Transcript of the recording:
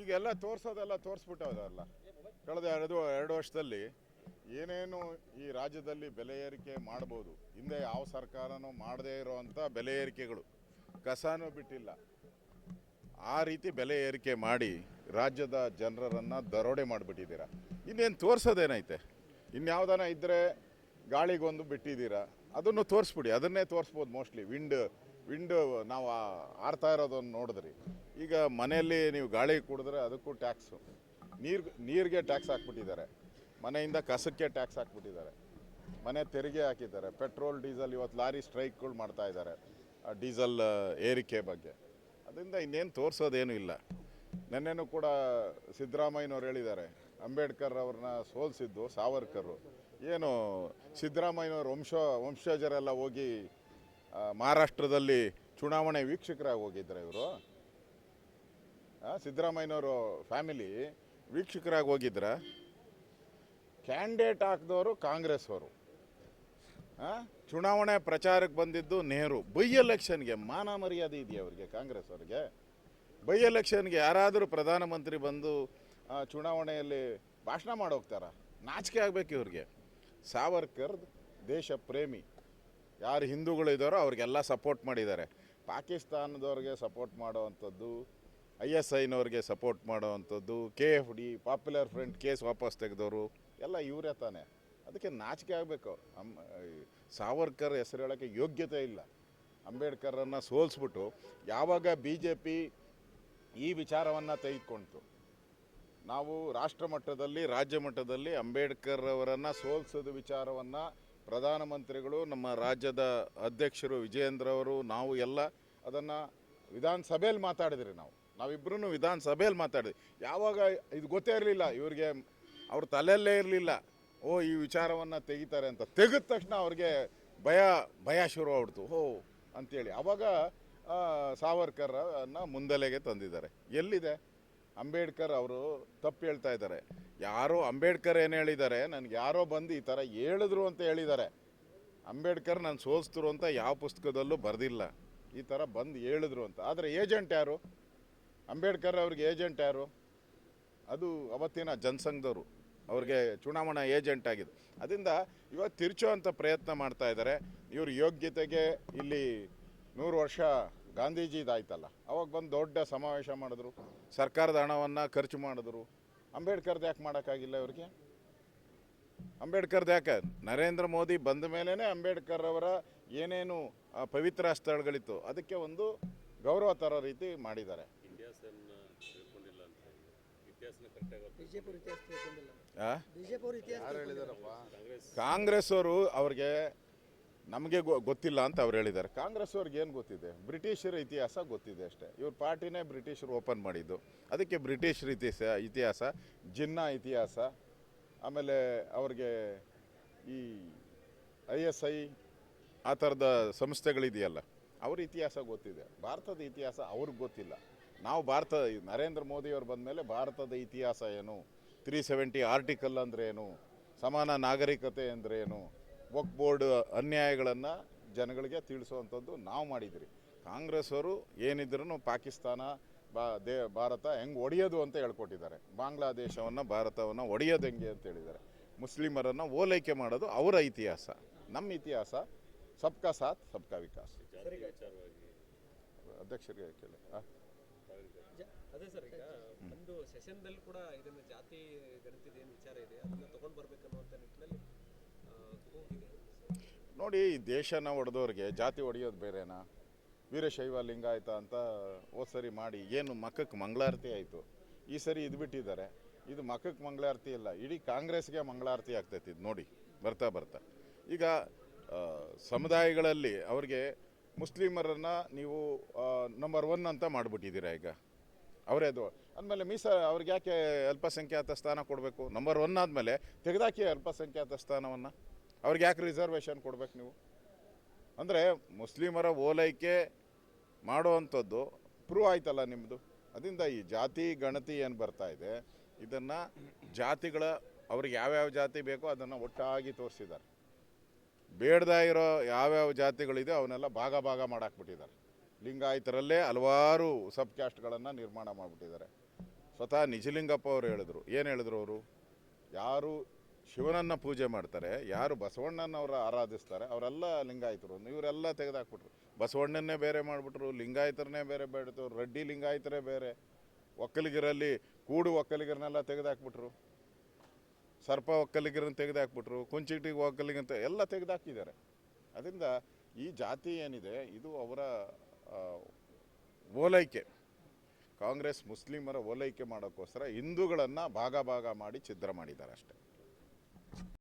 ಈಗೆಲ್ಲ ತೋರಿಸೋದೆಲ್ಲ ತೋರಿಸ್ಬಿಟ್ಟವರಲ್ಲ. ಕಳೆದ ಎರಡು ಎರಡು ವರ್ಷದಲ್ಲಿ ಏನೇನು ಈ ರಾಜ್ಯದಲ್ಲಿ ಬೆಲೆ ಏರಿಕೆ ಮಾಡ್ಬೋದು, ಹಿಂದೆ ಯಾವ ಸರ್ಕಾರನೂ ಮಾಡದೇ ಇರೋವಂಥ ಬೆಲೆ ಏರಿಕೆಗಳು, ಕಸನೂ ಬಿಟ್ಟಿಲ್ಲ. ಆ ರೀತಿ ಬೆಲೆ ಏರಿಕೆ ಮಾಡಿ ರಾಜ್ಯದ ಜನರನ್ನು ದರೋಡೆ ಮಾಡಿಬಿಟ್ಟಿದ್ದೀರಾ. ಇನ್ನೇನು ತೋರಿಸೋದೇನೈತೆ? ಇನ್ಯಾವ್ದಾನ ಇದ್ದರೆ ಗಾಳಿಗೊಂದು ಬಿಟ್ಟಿದ್ದೀರಾ, ಅದನ್ನು ತೋರಿಸ್ಬಿಡಿ, ಅದನ್ನೇ ತೋರಿಸ್ಬೋದು ಮೋಸ್ಟ್ಲಿ. ವಿಂಡ್ ವಿಂಡ್ ನಾವು ಆಡ್ತಾ ಇರೋದನ್ನು ನೋಡಿದ್ರಿ. ಈಗ ಮನೆಯಲ್ಲಿ ನೀವು ಗಾಳಿ ಕುಡಿದ್ರೆ ಅದಕ್ಕೂ ಟ್ಯಾಕ್ಸು. ನೀರು, ನೀರಿಗೆ ಟ್ಯಾಕ್ಸ್ ಹಾಕ್ಬಿಟ್ಟಿದ್ದಾರೆ. ಮನೆಯಿಂದ ಕಸಕ್ಕೆ ಟ್ಯಾಕ್ಸ್ ಹಾಕ್ಬಿಟ್ಟಿದ್ದಾರೆ. ಮನೆ ತೆರಿಗೆ ಹಾಕಿದ್ದಾರೆ. ಪೆಟ್ರೋಲ್, ಡೀಸೆಲ್, ಇವತ್ತು ಲಾರಿ ಸ್ಟ್ರೈಕ್ಗಳು ಮಾಡ್ತಾ ಇದ್ದಾರೆ ಡೀಸೆಲ್ ಏರಿಕೆ ಬಗ್ಗೆ. ಅದರಿಂದ ಇನ್ನೇನು ತೋರಿಸೋದೇನು ಇಲ್ಲ. ನೆನ್ನೆನೂ ಕೂಡ ಸಿದ್ದರಾಮಯ್ಯನವ್ರು ಹೇಳಿದ್ದಾರೆ ಅಂಬೇಡ್ಕರ್ ಅವ್ರನ್ನ ಸೋಲಿಸಿದ್ದು, ಸಾವರ್ಕರು. ಏನು ಸಿದ್ದರಾಮಯ್ಯನವ್ರ ವಂಶ, ವಂಶಜರೆಲ್ಲ ಹೋಗಿ ಮಹಾರಾಷ್ಟ್ರದಲ್ಲಿ ಚುನಾವಣೆ ವೀಕ್ಷಕರಾಗಿ ಹೋಗಿದ್ದಾರೆ ಇವರು. ಸಿದ್ದರಾಮಯ್ಯನವರು ಫ್ಯಾಮಿಲಿ ವೀಕ್ಷಕರಾಗಿ ಹೋಗಿದ್ರ ಕ್ಯಾಂಡಿಡೇಟ್ ಹಾಕಿದವರು ಕಾಂಗ್ರೆಸ್ ಅವರು? ಚುನಾವಣೆ ಪ್ರಚಾರಕ್ಕೆ ಬಂದಿದ್ದು ನೆಹರು. ಬೈ ಎಲೆಕ್ಷನ್ಗೆ ಮಾನ ಮರ್ಯಾದೆ ಇದೆಯಾ ಅವರಿಗೆ ಕಾಂಗ್ರೆಸ್ ಅವರಿಗೆ? ಬೈ ಎಲೆಕ್ಷನ್ಗೆ ಯಾರಾದರೂ ಪ್ರಧಾನಮಂತ್ರಿ ಬಂದು ಚುನಾವಣೆಯಲ್ಲಿ ಭಾಷಣ ಮಾಡೋಗ್ತಾರ ನಾಚಿಕೆ ಆಗಬೇಕು ಇವ್ರಿಗೆ. ಸಾವರ್ಕರ್, ದೇಶ ಪ್ರೇಮಿ. ಯಾರು ಹಿಂದೂಗಳಿದ್ದಾರೋ ಅವ್ರಿಗೆಲ್ಲ ಸಪೋರ್ಟ್ ಮಾಡಿದ್ದಾರೆ. ಪಾಕಿಸ್ತಾನದವ್ರಿಗೆ ಸಪೋರ್ಟ್ ಮಾಡೋವಂಥದ್ದು ಐ ಎಸ್ ಐನವ್ರಿಗೆ support ಮಾಡೋವಂಥದ್ದು K F D, popular front case ವಾಪಸ್ ತೆಗೆದವರು ಎಲ್ಲ ಇವರೇ ತಾನೆ. ಅದಕ್ಕೆ ನಾಚಿಕೆ ಆಗಬೇಕು. ಅಮ್ ಸಾವರ್ಕರ್ ಹೆಸರು ಹೇಳೋಕ್ಕೆ ಯೋಗ್ಯತೆ ಇಲ್ಲ. ಅಂಬೇಡ್ಕರನ್ನು ಸೋಲಿಸ್ಬಿಟ್ಟು, ಯಾವಾಗ ಬಿ ಜೆ ಪಿ ಈ ವಿಚಾರವನ್ನು ತೆಗೆದುಕೊಳ್ತು ನಾವು ರಾಷ್ಟ್ರ ಮಟ್ಟದಲ್ಲಿ, ರಾಜ್ಯ ಮಟ್ಟದಲ್ಲಿ ಅಂಬೇಡ್ಕರ್ ಅವರನ್ನು ಸೋಲ್ಸೋದು ವಿಚಾರವನ್ನು ಪ್ರಧಾನಮಂತ್ರಿಗಳು, ನಮ್ಮ ರಾಜ್ಯದ ಅಧ್ಯಕ್ಷರು ವಿಜಯೇಂದ್ರ ಅವರು, ನಾವು ಎಲ್ಲ ಅದನ್ನು ವಿಧಾನಸಭೆಯಲ್ಲಿ ಮಾತಾಡಿದ್ರಿ ನಾವು. ನಾವಿಬ್ಬರೂ ವಿಧಾನಸಭೆಯಲ್ಲಿ ಮಾತಾಡಿದ್ವಿ. ಯಾವಾಗ ಇದು ಗೊತ್ತೇ ಇರಲಿಲ್ಲ, ಇವ್ರಿಗೆ ಅವ್ರ ತಲೆಯಲ್ಲೇ ಇರಲಿಲ್ಲ. ಓ, ಈ ವಿಚಾರವನ್ನು ತೆಗಿತಾರೆ ಅಂತ. ತೆಗೆದ ತಕ್ಷಣ ಅವ್ರಿಗೆ ಭಯ ಭಯ ಶುರು ಆಗ್ಬಿಡ್ತು ಹೋ, ಅಂತೇಳಿ. ಅವಾಗ ಸಾವರ್ಕರನ್ನು ಸಾವರ್ಕರನ್ನ ಮುಂದಲೆಗೆ ತಂದಿದ್ದಾರೆ. ಎಲ್ಲಿದೆ? ಅಂಬೇಡ್ಕರ್ ಅವರು ತಪ್ಪು ಹೇಳ್ತಾ ಇದ್ದಾರೆ. ಯಾರೋ ಅಂಬೇಡ್ಕರ್ ಏನು ಹೇಳಿದ್ದಾರೆ, ನನಗೆ ಯಾರೋ ಬಂದು ಈ ಥರ ಹೇಳಿದ್ರು ಅಂತ ಹೇಳಿದ್ದಾರೆ. ಅಂಬೇಡ್ಕರ್ ನಾನು ಸೋಸ್ತರು ಅಂತ ಯಾವ ಪುಸ್ತಕದಲ್ಲೂ ಬರೆದಿಲ್ಲ. ಈ ಥರ ಬಂದು ಹೇಳಿದ್ರು ಅಂತ. ಆದರೆ ಏಜೆಂಟ್ ಯಾರು? ಅಂಬೇಡ್ಕರ್ ಅವ್ರಿಗೆ ಏಜೆಂಟ್ ಯಾರು? ಅದು ಅವತ್ತಿನ ಜನಸಂಘದವರು. ಅವ್ರಿಗೆ ಚುನಾವಣಾ ಏಜೆಂಟ್ ಆಗಿದೆ ಅದರಿಂದ ಇವತ್ತು ಅಂತ ಪ್ರಯತ್ನ ಮಾಡ್ತಾ ಇದ್ದಾರೆ. ಇವ್ರ ಯೋಗ್ಯತೆಗೆ ಇಲ್ಲಿ ನೂರು ವರ್ಷ ಗಾಂಧೀಜಿದಾಯ್ತಲ್ಲ. ಅವಾಗ ಬಂದು ದೊಡ್ಡ ಸಮಾವೇಶ ಮಾಡಿದ್ರು. ಸರ್ಕಾರದ ಹಣವನ್ನು ಖರ್ಚು ಮಾಡಿದ್ರು. ಅಂಬೇಡ್ಕರ್ದು ಯಾಕೆ ಮಾಡೋಕ್ಕಾಗಿಲ್ಲ ಇವ್ರಿಗೆ? ಅಂಬೇಡ್ಕರ್ದು ಯಾಕೆ? ನರೇಂದ್ರ ಮೋದಿ ಬಂದ ಮೇಲೇ ಅಂಬೇಡ್ಕರ್ ಅವರ ಏನೇನು ಪವಿತ್ರ ಸ್ಥಳಗಳಿತ್ತು ಅದಕ್ಕೆ ಒಂದು ಗೌರವ ತರೋ ರೀತಿ ಮಾಡಿದ್ದಾರೆ. ಕಾಂಗ್ರೆಸ್ ಅವರು ಅವ್ರಿಗೆ ನಮಗೆ ಗೊತ್ತಿಲ್ಲ ಅಂತ ಅವ್ರು ಹೇಳಿದ್ದಾರೆ. ಕಾಂಗ್ರೆಸ್ ಅವ್ರಿಗೆ ಏನು ಗೊತ್ತಿದೆ? ಬ್ರಿಟಿಷರ ಇತಿಹಾಸ ಗೊತ್ತಿದೆ ಅಷ್ಟೇ. ಇವ್ರ ಪಾರ್ಟಿನೇ ಬ್ರಿಟಿಷರು ಓಪನ್ ಮಾಡಿದ್ದು. ಅದಕ್ಕೆ ಬ್ರಿಟಿಷರ ಇತಿಹಾಸ ಇತಿಹಾಸ, ಜಿನ್ನಾ ಇತಿಹಾಸ, ಆಮೇಲೆ ಅವ್ರಿಗೆ ಈ ಐ ಎಸ್ ಐ ಆ ಥರದ ಸಂಸ್ಥೆಗಳಿದೆಯಲ್ಲ, ಅವ್ರ ಇತಿಹಾಸ ಗೊತ್ತಿದೆ. ಭಾರತದ ಇತಿಹಾಸ ಅವ್ರಿಗೆ ಗೊತ್ತಿಲ್ಲ. ನಾವು ಭಾರತ, ನರೇಂದ್ರ ಮೋದಿಯವ್ರು ಬಂದಮೇಲೆ ಭಾರತದ ಇತಿಹಾಸ ಏನು? ತ್ರೀ ಸೆವೆಂಟಿ ಆರ್ಟಿಕಲ್ ಅಂದರೆ ಏನು? ಸಮಾನ ನಾಗರಿಕತೆ ಅಂದರೆ ಏನು? ವಕ್ ಬೋರ್ಡ್ ಅನ್ಯಾಯಗಳನ್ನು ಜನಗಳಿಗೆ ತಿಳಿಸುವಂಥದ್ದು ನಾವು ಮಾಡಿದ್ರಿ ಕಾಂಗ್ರೆಸ್ ಏನಿದ್ರೂ ಪಾಕಿಸ್ತಾನ, ಬಾ, ದೇ, ಭಾರತ ಹೆಂಗೆ ಒಡೆಯೋದು ಅಂತ ಹೇಳ್ಕೊಟ್ಟಿದ್ದಾರೆ. ಬಾಂಗ್ಲಾದೇಶವನ್ನು, ಭಾರತವನ್ನು ಒಡೆಯೋದು ಹೆಂಗೆ ಅಂತ ಹೇಳಿದ್ದಾರೆ. ಮುಸ್ಲಿಮರನ್ನು ಓಲೈಕೆ ಮಾಡೋದು ಅವರ ಇತಿಹಾಸ, ನಮ್ಮ ಇತಿಹಾಸ, ಸಬ್ಕಾ ಸಾಥ್, ಸಬ್ಕಾ ವಿಕಾಸ್. ಅಧ್ಯಕ್ಷರಿಗೆ ಕೇಳಿ. ಅದೇ ಸರ್ ಈಗ ಒಂದು ಕೂಡ ಇದನ್ನ ಜಾತಿ ವಿಚಾರ ಇದೆ, ಅದನ್ನ ತಗೊಂಡ್ ಬರ್ಬೇಕನ್ನುವಂತ ನಿಟ್ಟಿನಲ್ಲಿ ನೋಡಿ ದೇಶನ ಒಡೆದವ್ರಿಗೆ ಜಾತಿ ಒಡೆಯೋದು ಬೇರೆನಾ? ವೀರಶೈವ ಲಿಂಗಾಯತ ಅಂತ ಹೋದ್ ಸರಿ ಮಾಡಿ, ಏನು ಮಕ್ಕಕ್ಕೆ ಮಂಗಳಾರತಿ ಆಯಿತು. ಈ ಸರಿ ಇದು ಬಿಟ್ಟಿದ್ದಾರೆ. ಇದು ಮಕ್ಕಕ್ಕೆ ಮಂಗಳಾರತಿ ಇಲ್ಲ ಇಡೀ ಕಾಂಗ್ರೆಸ್ಗೆ ಮಂಗಳಾರತಿ ಆಗ್ತೈತಿ ನೋಡಿ, ಬರ್ತಾ ಬರ್ತಾ. ಈಗ ಸಮುದಾಯಗಳಲ್ಲಿ ಅವ್ರಿಗೆ ಮುಸ್ಲಿಮರನ್ನು ನೀವು ನಂಬರ್ ಒನ್ ಅಂತ ಮಾಡಿಬಿಟ್ಟಿದ್ದೀರಾ ಈಗ? ಅವರೇದು ಅಂದಮೇಲೆ ಮೀಸ ಅವ್ರಿಗೆ ಯಾಕೆ ಅಲ್ಪಸಂಖ್ಯಾತ ಸ್ಥಾನ ಕೊಡಬೇಕು? ನಂಬರ್ ಒನ್ ಆದಮೇಲೆ ತೆಗೆದಾಕಿ ಅಲ್ಪಸಂಖ್ಯಾತ ಸ್ಥಾನವನ್ನು? ಅವ್ರಿಗೆ ಯಾಕೆ ರಿಸರ್ವೇಷನ್ ಕೊಡ್ಬೇಕು ನೀವು? ಅಂದರೆ ಮುಸ್ಲಿಮರ ಓಲೈಕೆ ಮಾಡುವಂಥದ್ದು ಪ್ರೂವ್ ಆಯ್ತಲ್ಲ ನಿಮ್ಮದು ಅದರಿಂದ ಈ ಜಾತಿ, ಗಣತಿ ಏನು ಬರ್ತಾ ಇದೆ, ಇದನ್ನು ಜಾತಿಗಳ, ಅವ್ರಿಗೆ ಯಾವ್ಯಾವ ಜಾತಿ ಬೇಕೋ ಅದನ್ನು ಒಟ್ಟಾಗಿ ತೋರಿಸಿದ್ದಾರೆ. ಬೇಡದ ಇರೋ ಯಾವ್ಯಾವ ಜಾತಿಗಳಿದೆ ಅವನ್ನೆಲ್ಲ ಭಾಗ ಭಾಗ ಮಾಡಾಕ್ಬಿಟ್ಟಿದ್ದಾರೆ. ಲಿಂಗಾಯತರಲ್ಲೇ ಹಲವಾರು ಸಬ್ ಕ್ಯಾಸ್ಟ್ಗಳನ್ನು ನಿರ್ಮಾಣ ಮಾಡಿಬಿಟ್ಟಿದ್ದಾರೆ. ಸ್ವತಃ ನಿಜಲಿಂಗಪ್ಪ ಅವರು ಹೇಳಿದ್ರು. ಏನು ಹೇಳಿದ್ರು ಅವರು? ಯಾರು ಶಿವನನ್ನು ಪೂಜೆ ಮಾಡ್ತಾರೆ, ಯಾರು ಬಸವಣ್ಣನವರ ಆರಾಧಿಸ್ತಾರೆ, ಅವರೆಲ್ಲ ಲಿಂಗಾಯತರು. ಇವರೆಲ್ಲ ತೆಗೆದಾಕ್ಬಿಟ್ರು. ಬಸವಣ್ಣನ್ನೇ ಬೇರೆ ಮಾಡಿಬಿಟ್ರು, ಲಿಂಗಾಯತರನ್ನೇ ಬೇರೆ ಬೇಡ್ತು, ರೆಡ್ಡಿ ಲಿಂಗಾಯತರೇ ಬೇರೆ. ಒಕ್ಕಲಿಗರಲ್ಲಿ ಕೂಡು ಒಕ್ಕಲಿಗರನ್ನೆಲ್ಲ ತೆಗೆದಾಕ್ಬಿಟ್ರು. ಸರ್ಪ ಒಕ್ಕಲಿಗರನ್ನ ತೆಗೆದಾಕ್ಬಿಟ್ರು ಕುಂಚಿಟ್ಟಿಗೆ ಒಕ್ಕಲಿಗಂತ ಎಲ್ಲ ತೆಗೆದಾಕಿದ್ದಾರೆ. ಅದರಿಂದ ಈ ಜಾತಿ ಏನಿದೆ, ಇದು ಅವರ ಓಲೈಕೆ. ಕಾಂಗ್ರೆಸ್ ಮುಸ್ಲಿಮರ ಓಲೈಕೆ ಮಾಡೋಕ್ಕೋಸ್ಕರ ಹಿಂದೂಗಳನ್ನು ಭಾಗ ಭಾಗ ಮಾಡಿ ಛಿದ್ರ ಮಾಡಿದ್ದಾರೆ ಅಷ್ಟೇ.